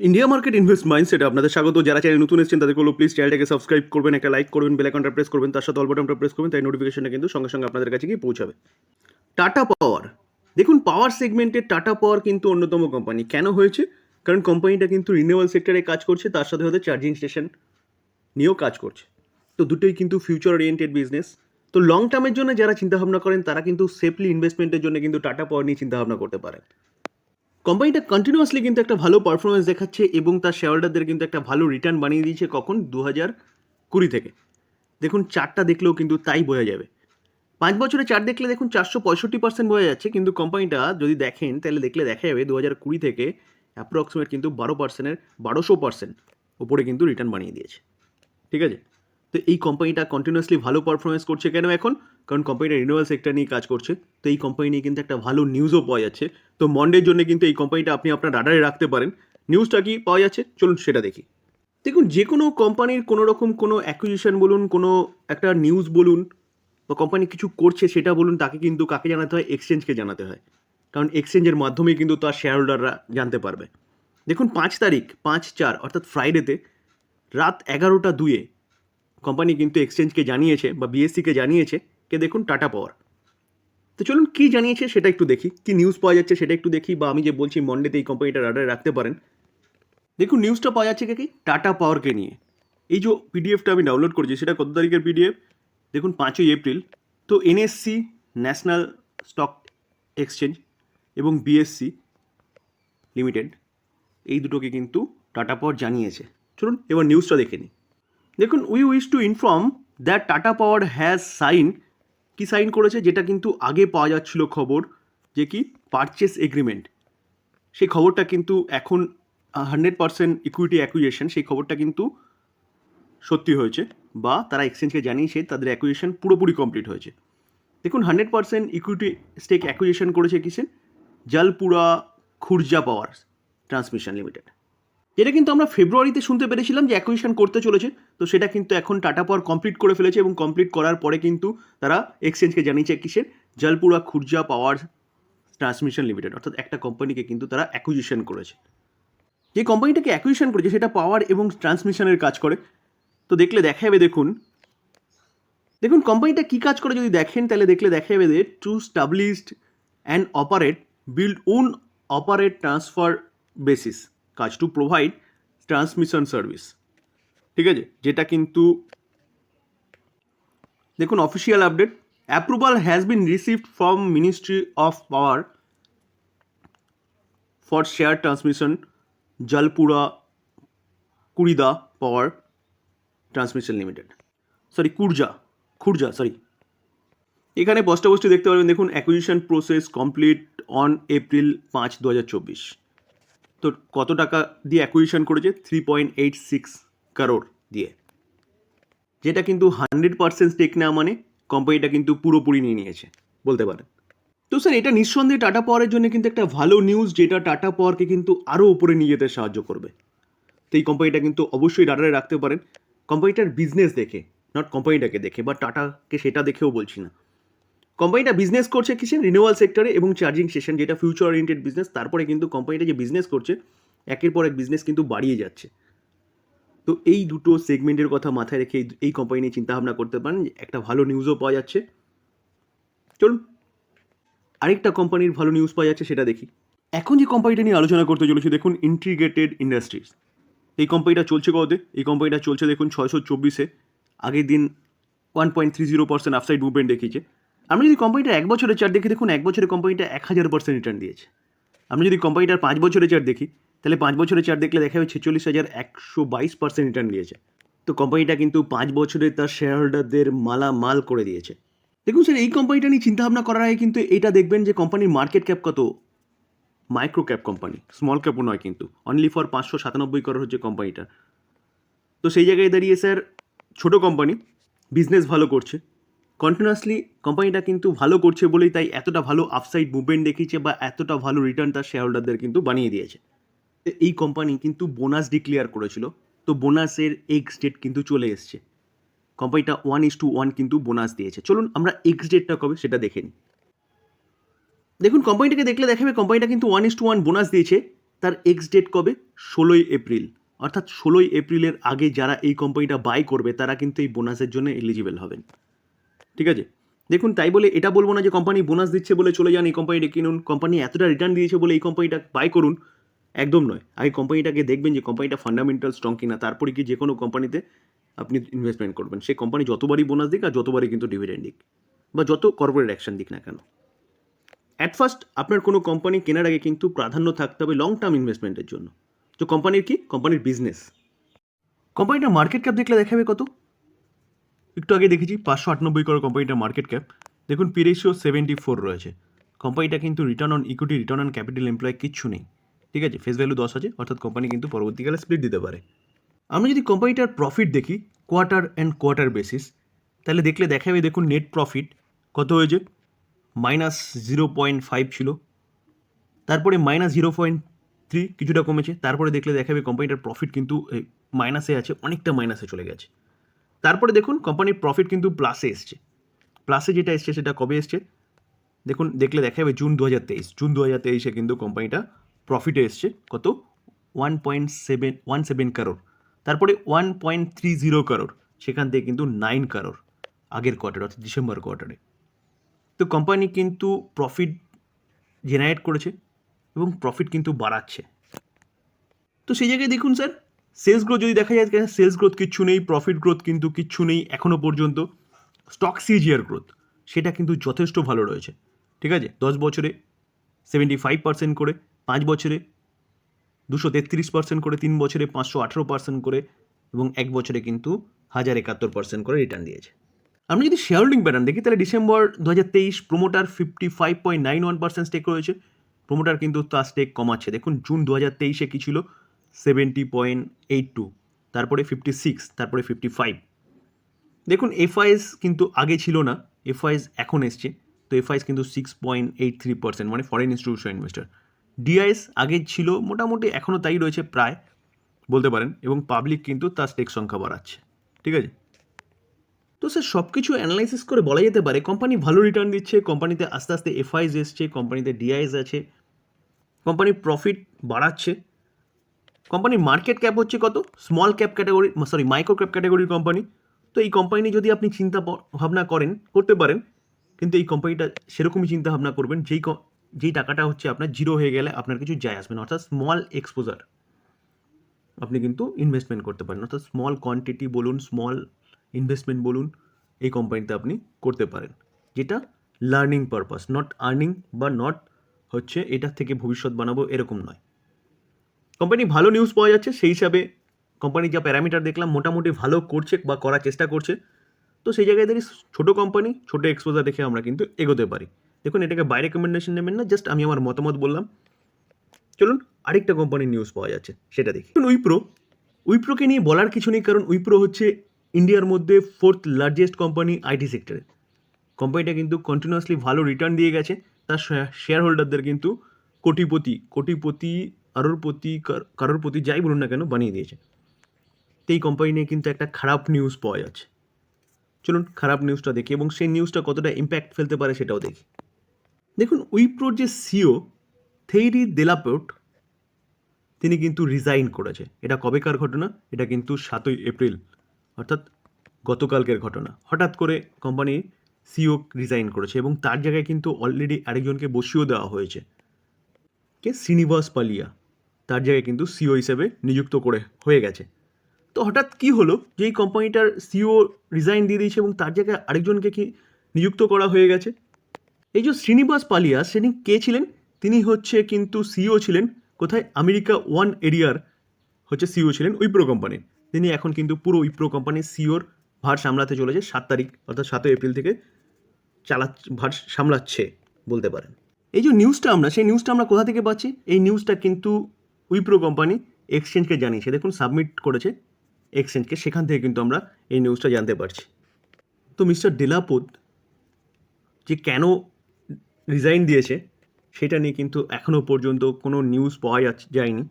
India market invest মাইন্ডসেটে আপনাদের স্বাগত। যারা চ্যানেল নতুন এসেছেন তাদের বলব প্লিজ চ্যানেলটাকে সাবস্ক্রাইব করবেন, একটা লাইক করবেন বেল আইকনটা প্রেস করবেন, তার সাথে অল বাটনটা প্রেস করবেন, তাই নোটিফিকেশনটা কিন্তু সঙ্গে সঙ্গে আপনাদের কাছে গিয়ে পৌঁছাবে। টাটা পাওয়ার দেখুন পাওয়ার সেগমেন্টে টাটা পাওয়ার কিন্তু অন্যতম কোম্পানি কেন হয়েছে? কারণ কোম্পানিটা কিন্তু রিনিউয়াল সেক্টরে কাজ করছে, তার সাথে সাথে চার্জিং স্টেশন নিয়েও কাজ করছে। তো দুটোই কিন্তু ফিউচার ওরিয়েন্টেড বিজনেস তো লং টার্মের জন্য যারা চিন্তাভাবনা করেন, তারা কিন্তু সেফলি ইনভেস্টমেন্টের জন্য কিন্তু টাটা পাওয়ার নিয়ে চিন্তাভাবনা করতে পারেন। কোম্পানিটা কন্টিনিউয়াসলি কিন্তু একটা ভালো পারফরমেন্স দেখাচ্ছে এবং তার শেয়ারহোল্ডারদের কিন্তু একটা ভালো রিটার্ন বানিয়ে দিয়েছে কখন? দু হাজার কুড়ি থেকে। দেখুন চারটা দেখলেও কিন্তু তাই বোঝা যাবে। পাঁচ বছরে চার দেখলে দেখুন, চারশো পঁয়ষট্টি পার্সেন্ট বোঝা যাচ্ছে। কিন্তু কোম্পানিটা যদি দেখেন, তাহলে দেখলে দেখা যাবে দু হাজার কুড়ি থেকে অ্যাপ্রক্সিমেট কিন্তু বারো পার্সেন্টের বারোশো পার্সেন্ট ওপরে কিন্তু রিটার্ন বানিয়ে দিয়েছে। ঠিক আছে? তো এই কোম্পানিটা কন্টিনিউয়াসলি ভালো পারফরমেন্স করছে কেন এখন? কারণ কোম্পানিটা রিনিউয়াল সেক্টর নিয়ে কাজ করছে। তো এই কোম্পানি নিয়ে কিন্তু একটা ভালো নিউজও পাওয়া যাচ্ছে। তো মন্ডের জন্য কিন্তু এই কোম্পানিটা আপনি আপনার রাডারে রাখতে পারেন। নিউজটা কি পাওয়া যাচ্ছে? চলুন সেটা দেখি। দেখুন, যে কোনো কোম্পানির কোনো রকম কোনো অ্যাকুইজিশন বলুন, কোনো একটা নিউজ বলুন, বা কোম্পানি কিছু করছে সেটা বলুন, তাকে কিন্তু কাকে জানাতে হয়? এক্সচেঞ্জকে জানাতে হয়। কারণ এক্সচেঞ্জের মাধ্যমে কিন্তু তার শেয়ার হোল্ডাররা জানতে পারবে। দেখুন, পাঁচ তারিখ, পাঁচ চার, অর্থাৎ ফ্রাইডেতে রাত এগারোটা দুয়ে কোম্পানি কিন্তু এক্সচেঞ্জকে জানিয়েছে বা বিএসসিকে জানিয়েছে কে দেখুন টাটা পাওয়ার তো চলুন কী জানিয়েছে সেটা একটু দেখি, কি নিউজ পাওয়া যাচ্ছে সেটা একটু দেখি বা আমি যে বলছি মন্ডেতে এই কোম্পানিটা রাডারে রাখতে পারেন। দেখুন নিউজটা পাওয়া যাচ্ছে কে কি? টাটা পাওয়ারকে নিয়ে। এই যে পিডিএফটা আমি ডাউনলোড করেছি, সেটা কত তারিখের পিডিএফ দেখুন পাঁচই এপ্রিল তো এনএসসি ন্যাশনাল স্টক এক্সচেঞ্জ এবং বিএসসি লিমিটেড এই দুটোকে কিন্তু টাটা পাওয়ার জানিয়েছে। চলুন এবার নিউজটা দেখে নিই। দেখুন we wish to inform that Tata power has sign কি সাইন করেছে? যেটা কিন্তু আগে পাওয়া যাচ্ছিল খবর, যে কি পারচেস এগ্রিমেন্ট সেই খবরটা কিন্তু এখন হান্ড্রেড পার্সেন্ট ইকুইটি অ্যাকুইজেশন সেই খবরটা কিন্তু সত্যি হয়েছে বা তারা এক্সচেঞ্জকে জানিয়েছে, তাদের অ্যাকুইজেশন পুরোপুরি কমপ্লিট হয়েছে। দেখুন hundred percent equity stake acquisition করেছে কিসের? জলপুরা খুরজা পাওয়ার ট্রান্সমিশন লিমিটেড যেটা কিন্তু আমরা ফেব্রুয়ারিতে শুনতে পেরেছিলাম যে অ্যাকুইশন করতে চলেছে। তো সেটা কিন্তু এখন টাটা পাওয়ার কমপ্লিট করে ফেলেছে এবং কমপ্লিট করার পরে কিন্তু তারা এক্সচেঞ্জকে জানিয়েছে কিসের? জলপুরা খুর্জা পাওয়ার ট্রান্সমিশন লিমিটেড অর্থাৎ একটা কোম্পানিকে কিন্তু তারা অ্যাকুইজিশন করেছে। যে কোম্পানিটাকে অ্যাকুইজিশন করেছে, সেটা পাওয়ার এবং ট্রান্সমিশনের কাজ করে। তো দেখলে দেখা যাবে দেখুন। দেখুন কোম্পানিটা কী কাজ করে যদি দেখেন, তাহলে দেখলে দেখা যাবে যে to established and operate build own operate transfer basis কাজ টু প্রোভাইড ট্রান্সমিশন সার্ভিস ঠিক আছে? যেটা কিন্তু, দেখুন official update approval has been received from ministry of power for share transmission Jalpura কুড়িদা power transmission limited sorry Khurja Khurja sorry এখানে বস্তা বস্তু দেখতে পারবেন, দেখুন acquisition process complete on April পাঁচ দু হাজার চব্বিশ। তো কত টাকা দিয়ে অ্যাকুইজিশন করেছে? থ্রি পয়েন্ট এইট সিক্স কারোর দিয়ে। যেটা কিন্তু হান্ড্রেড পার্সেন্ট স্টেক নেওয়া মানে কোম্পানিটা কিন্তু পুরোপুরি নিয়ে নিয়েছে, বলতে পারেন। তো স্যার এটা নিঃসন্দেহে টাটা পাওয়ারের জন্য কিন্তু একটা ভালো নিউজ যেটা টাটা পাওয়ারকে কিন্তু আরও উপরে নিয়ে যেতে সাহায্য করবে। তো এই কোম্পানিটা কিন্তু অবশ্যই রাডারে রাখতে পারেন। কোম্পানিটার বিজনেস দেখে নট কোম্পানিটাকে দেখে বা টাটাকে সেটা দেখেও বলছি না। কোম্পানিটা বিজনেস করছে কিসে রিনিউয়াল সেক্টরে এবং চার্জিং স্টেশন যেটা ফিউচার ওরিয়েন্টেড বিজনেস তারপরে কিন্তু কোম্পানিটা যে বিজনেস করছে, একের পর এক বিজনেস কিন্তু বাড়িয়ে যাচ্ছে। তো এই দুটো সেগমেন্টের কথা মাথায় রেখে এই- কোম্পানি নিয়ে চিন্তাভাবনা করতে পারেন একটা ভালো নিউজও পাওয়া যাচ্ছে। চলুন, আরেকটা কোম্পানির ভালো নিউজ পাওয়া যাচ্ছে সেটা দেখি। এখন যে কোম্পানিটা নিয়ে আলোচনা করতে চলেছি, দেখুন ইন্টিগ্রেটেড ইন্ডাস্ট্রিজ এই কোম্পানিটা চলছে কততে এই কোম্পানিটা চলছে দেখুন ছয়শো চব্বিশে। আগের দিন one point three zero percent upside movement দেখিয়েছে। আমরা যদি কোম্পানিটা এক বছরের চার্ট দেখি দেখুন, এক বছরের কোম্পানিটা এক হাজার পার্সেন্ট রিটার্ন দিয়েছে। আমরা যদি কোম্পানিটার পাঁচ বছরের চার্ট দেখি, তাহলে পাঁচ বছরের চার্ট দেখলে দেখা যাবে ছেচল্লিশ হাজার একশো বাইশ পার্সেন্ট রিটার্ন দিয়েছে। তো কোম্পানিটা কিন্তু পাঁচ বছরে তার শেয়ার হোল্ডারদের মালামাল করে দিয়েছে। দেখুন স্যার এই কোম্পানিটা নিয়ে চিন্তাভাবনা করার আগে কিন্তু এটা দেখবেন যে কোম্পানির মার্কেট ক্যাপ কত? মাইক্রো ক্যাপ কোম্পানি স্মল ক্যাপও নয় কিন্তু অনলি ফর পাঁচশো সাতানব্বই করোড় হচ্ছে কোম্পানিটা তো সেই জায়গায় দাঁড়িয়ে স্যার ছোটো কোম্পানি বিজনেস ভালো করছে। কন্টিনিউয়াসলি কোম্পানিটা কিন্তু ভালো করছে বলেই তাই এতটা ভালো আপসাইড মুভমেন্ট দেখিয়েছে বা এতটা ভালো রিটার্ন তার শেয়ার হোল্ডারদের কিন্তু বানিয়ে দিয়েছে। এই কোম্পানি কিন্তু বোনাস ডিক্লেয়ার করেছিল। তো বোনাসের এক্স ডেট কিন্তু চলে এসছে। কোম্পানিটা ওয়ান ইস টু ওয়ান কিন্তু বোনাস দিয়েছে। চলুন আমরা এক্স ডেটটা কবে সেটা দেখে নিই। দেখুন কোম্পানিটাকে দেখলে দেখাবে কোম্পানিটা কিন্তু one is to one bonus দিয়েছে। তার এক্স ডেট কবে? ষোলোই এপ্রিল। অর্থাৎ ষোলোই এপ্রিলের আগে যারা এই কোম্পানিটা বাই করবে, তারা কিন্তু এই বোনাসের জন্য এলিজিবল হবেন। ঠিক আছে? দেখুন, তাই বলে এটা বলব না যে কোম্পানি বোনাস দিচ্ছে বলে চলে যান, এই কোম্পানিটা কিনুন। কোম্পানি এতটা রিটার্ন দিয়েছে বলে এই কোম্পানিটা বাই করুন। একদম নয়। আগে কোম্পানিটাকে দেখবেন যে কোম্পানিটা ফান্ডামেন্টাল স্ট্রং কিনা, তারপরে কি যে কোনো কোম্পানিতে আপনি ইনভেস্টমেন্ট করবেন। সেই কোম্পানি যতবারই বোনাস দিক আর যতবারই কিন্তু ডিভিডেন্ড দিক, বা যত কর্পোরেট অ্যাকশন দিক না কেন। অ্যাট ফার্স্ট আপনার কোনো কোম্পানি কেনার আগে কিন্তু প্রাধান্য থাকতে হবে লং টার্ম ইনভেস্টমেন্টের জন্য। তো কোম্পানির কি? কোম্পানির বিজনেস কোম্পানিটার মার্কেট ক্যাপ দেখলে দেখাবে কত? একটু আগে দেখেছি পাঁচশো আটানব্বই করো কোম্পানিটার মার্কেট ক্যাপ দেখুন পি রেশিও সেভেন্টি ফোর রয়েছে কোম্পানিটা কিন্তু return on equity return on capital employ কিচ্ছু নেই। ঠিক আছে ফেস ভ্যালু দশ আছে, অর্থাৎ কোম্পানি কিন্তু পরবর্তীকালে স্প্লিট দিতে পারে। আমরা যদি কোম্পানিটার প্রফিট দেখি কোয়ার্টার অ্যান্ড কোয়ার্টার বেসিস তাহলে দেখলে দেখা যাবে দেখুন নেট প্রফিট কত হয়েছে? মাইনাস জিরো পয়েন্ট ফাইভ ছিল। তারপরে মাইনাস জিরো পয়েন্ট থ্রি কিছুটা কমেছে। তারপরে দেখলে দেখাবে কোম্পানিটার প্রফিট কিন্তু মাইনাসে আছে, অনেকটা মাইনাসে চলে গেছে। তারপরে দেখুন কোম্পানির প্রফিট কিন্তু প্লাসে এসছে। প্লাসে যেটা এসছে সেটা কবে এসছে? দেখুন, দেখলে দেখা যাবে জুন দু হাজার তেইশ। জুন দু হাজার তেইশে কিন্তু কোম্পানিটা প্রফিটে এসছে। কত? One point seven one seven crore তারপরে ওয়ান পয়েন্ট থ্রি জিরো কারোর সেখান থেকে কিন্তু নাইন কারোর আগের কোয়ার্টার অর্থাৎ ডিসেম্বর কোয়ার্টারে তো কোম্পানি কিন্তু প্রফিট জেনারেট করেছে এবং প্রফিট কিন্তু বাড়াচ্ছে। তো সেই জায়গায় দেখুন স্যার সেলস গ্রোথ যদি দেখা যায় সেলস গ্রোথ কিচ্ছু নেই প্রফিট গ্রোথ কিন্তু কিচ্ছু নেই এখনও পর্যন্ত। স্টক সিজিআর গ্রোথ সেটা কিন্তু যথেষ্ট ভালো রয়েছে। ঠিক আছে? দশ বছরে সেভেন্টি ফাইভ পার্সেন্ট করে, পাঁচ বছরে দুশো তেত্রিশ পার্সেন্ট করে, তিন বছরে পাঁচশো আঠেরো পার্সেন্ট করে, এবং এক বছরে কিন্তু হাজার একাত্তর পার্সেন্ট করে রিটার্ন দিয়েছে। আমরা যদি শেয়ার হোল্ডিং প্যাটার্ন দেখি, তাহলে ডিসেম্বর দু হাজার তেইশ promoter fifty five point nine one percent stake রয়েছে। প্রোমোটার কিন্তু তার স্টেক কমাচ্ছে। দেখুন জুন দু হাজার তেইশে কী ছিল? সেভেন্টি পয়েন্ট এইট টু, তারপরে ফিফটি সিক্স তারপরে ফিফটি ফাইভ দেখুন এফআইএস কিন্তু আগে ছিল না এফআইএস এখন এসছে, তো এফআইএস কিন্তু six point eight three percent মানে ফরেন ইনস্টিটিউশন ইনভেস্টার ডিআইএস আগে ছিল, মোটামুটি এখনও তাই রয়েছে প্রায়, বলতে পারেন, এবং পাবলিক কিন্তু তার স্টেক সংখ্যা বাড়াচ্ছে, ঠিক আছে? তো স্যার সব কিছু অ্যানালাইসিস করে বলা যেতে পারে কোম্পানি ভালো রিটার্ন দিচ্ছে কোম্পানিতে আস্তে আস্তে এফআইএস এসছে কোম্পানিতে ডিআইএস আছে কোম্পানি প্রফিট বাড়াচ্ছে কোম্পানির মার্কেট ক্যাপ হচ্ছে কত? Small cap category sorry micro cap ক্যাটাগরির কোম্পানি তো এই কোম্পানি যদি আপনি চিন্তা ভাবনা করেন, করতে পারেন, কিন্তু এই কোম্পানিটা সেরকমই চিন্তা ভাবনা করবেন, যেই যেই টাকাটা হচ্ছে আপনার জিরো হয়ে গেলে আপনার কিছু যায় আসবে না, অর্থাৎ স্মল এক্সপোজার আপনি কিন্তু ইনভেস্টমেন্ট করতে পারেন, অর্থাৎ স্মল কোয়ান্টিটি বলুন স্মল ইনভেস্টমেন্ট বলুন, এই কোম্পানিতে আপনি করতে পারেন। যেটা লার্নিং পারপাস নট আর্নিং বা নট হচ্ছে এটার থেকে ভবিষ্যৎ বানাবো এরকম নয়। কোম্পানি ভালো নিউজ পাওয়া যাচ্ছে, সেই হিসাবে কোম্পানি যা প্যারামিটার দেখলাম, মোটামুটি ভালো করছে বা করার চেষ্টা করছে। তো সেই জায়গায় দাঁড়িয়ে ছোটো কোম্পানি ছোটো এক্সপোজার দেখে আমরা কিন্তু এগোতে পারি। দেখুন, এটাকে বাই রেকমেন্ডেশন নেবেন না জাস্ট আমি আমার মতামত বললাম। চলুন, আরেকটা কোম্পানির নিউজ পাওয়া যাচ্ছে, সেটা দেখি। উইপ্রো উইপ্রোকে নিয়ে বলার কিছু নেই, কারণ উইপ্রো হচ্ছে ইন্ডিয়ার মধ্যে ফোর্থ লার্জেস্ট কোম্পানি আইটি সেক্টরে কোম্পানিটা কিন্তু কন্টিনিউয়াসলি ভালো রিটার্ন দিয়ে গেছে। তার শেয়ার হোল্ডারদের কিন্তু কোটিপতি কোটিপতি আরোর প্রতি কার- কারোর প্রতি যাই বলুন না কেন বানিয়ে দিয়েছে। তো এই কোম্পানি নিয়ে কিন্তু একটা খারাপ নিউজ পাওয়া যাচ্ছে। চলুন খারাপ নিউজটা দেখি এবং সেই নিউজটা কতটা ইম্প্যাক্ট ফেলতে পারে সেটাও দেখি। দেখুন উইপ্রোর যে সিও থেইরি দেলাপোট তিনি কিন্তু রিজাইন করেছে। এটা কবেকার ঘটনা? এটা কিন্তু সাতই এপ্রিল, অর্থাৎ গতকালকের ঘটনা। হঠাৎ করে কোম্পানি সিও রিজাইন করেছে এবং তার জায়গায় কিন্তু অলরেডি আরেকজনকে বসিয়েও দেওয়া হয়েছে, কে? শ্রীনিবাস পালিয়া। তার জায়গায় কিন্তু সিও হিসেবে নিযুক্ত করে হয়ে গেছে। তো হঠাৎ কি হলো যে এই কোম্পানিটার সিও রিজাইন দিয়ে দিয়েছে এবং তার জায়গায় আরেকজনকে কি নিযুক্ত করা হয়ে গেছে? এই যে শ্রীনিবাস পালিয়া তিনি কে ছিলেন? তিনি হচ্ছে কিন্তু সিও ছিলেন, কোথায়? আমেরিকা ওয়ান এরিয়ার হচ্ছে সিও ছিলেন উইপ্রো কোম্পানির। তিনি এখন কিন্তু পুরো উইপ্রো কোম্পানির সিওর ভার সামলাতে চলেছে, সাত তারিখ, অর্থাৎ সাতই এপ্রিল থেকে চালা, ভার সামলাচ্ছে বলতে পারেন। এই যে নিউজটা আমরা, সেই নিউজটা আমরা কোথা থেকে পাচ্ছি? এই নিউজটা কিন্তু উইপ্রো কোম্পানি এক্সচেঞ্জকে জানিয়েছে। দেখুন সাবমিট করেছে এক্সচেঞ্জকে সেখান থেকে কিন্তু আমরা এই নিউজটা জানতে পারছি। তো মিস্টার ডেলাপোদ যে কেন রিজাইন দিয়েছে, সেটা নিয়ে কিন্তু এখনও পর্যন্ত কোনো নিউজ পাওয়া যাচ্ছে যায়নি।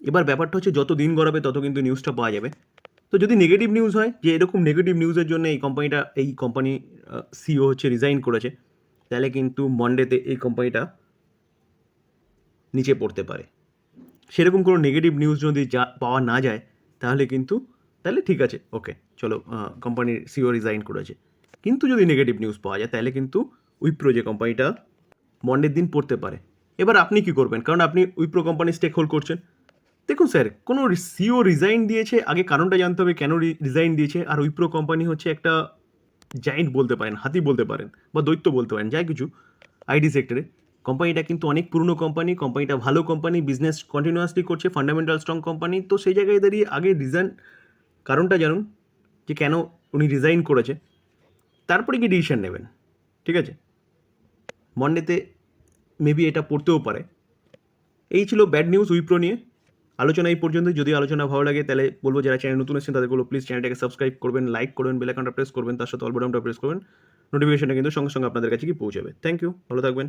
এবার ব্যাপারটা হচ্ছে, যত দিন গড়াবে, তত কিন্তু নিউজটা পাওয়া যাবে। তো যদি নেগেটিভ নিউজ হয়, যে এরকম নেগেটিভ নিউজের জন্য এই কোম্পানিটা এই কোম্পানি সিও হচ্ছে রিজাইন করেছে, তাহলে কিন্তু মন্ডেতে এই কোম্পানিটা নিচে পড়তে পারে। সেরকম কোনো নেগেটিভ নিউজ যদি যা পাওয়া না যায়, তাহলে কিন্তু, তাহলে ঠিক আছে ওকে চলো কোম্পানির সিও রিজাইন করেছে। কিন্তু যদি নেগেটিভ নিউজ পাওয়া যায়, তাহলে কিন্তু উইপ্রো যে কোম্পানিটা মন্ডের দিন পড়তে পারে। এবার আপনি কি করবেন? কারণ আপনি উইপ্রো কোম্পানি স্টেক হোল্ড করছেন। দেখুন স্যার কোনো সিও রিজাইন দিয়েছে, আগে কারণটা জানতে হবে কেন রিজাইন দিয়েছে, আর উইপ্রো কোম্পানি হচ্ছে একটা জায়েন্ট বলতে পারেন, হাতি বলতে পারেন, বা দৈত্য বলতে পারেন, যাই কিছু আইডি সেক্টরে কোম্পানিটা কিন্তু অনেক পুরনো কোম্পানি কোম্পানিটা ভালো কোম্পানি বিজনেস কন্টিনিউয়াসলি করছে ফান্ডামেন্টাল স্ট্রং কোম্পানি তো সেই জায়গায় দাঁড়িয়ে আগে রিজাইন কারণটা জানুন, যে কেন উনি রিজাইন করেছে। তারপরে কি ডিসিশন নেবেন, ঠিক আছে? মন্ডেতে মেবি এটা পড়তেও পারে। এই ছিল ব্যাড নিউজ উইপ্রো নিয়ে। আলোচনা এই পর্যন্ত যদি আলোচনা ভালো লাগে, তাহলে বলব যারা চ্যানেল নতুন এসেছেন, তাদেরগুলো প্লিজ চ্যানেলটাকে সাবস্ক্রাইব করবেন লাইক করবেন বেল আইকনটা প্রেস করবেন, তার সাথে অল প্রেস করবেন। নোটিফিকেশনটা কিন্তু সঙ্গে সঙ্গে আপনাদের কাছে কি পৌঁছাবে। থ্যাংক ইউ ভালো থাকবেন।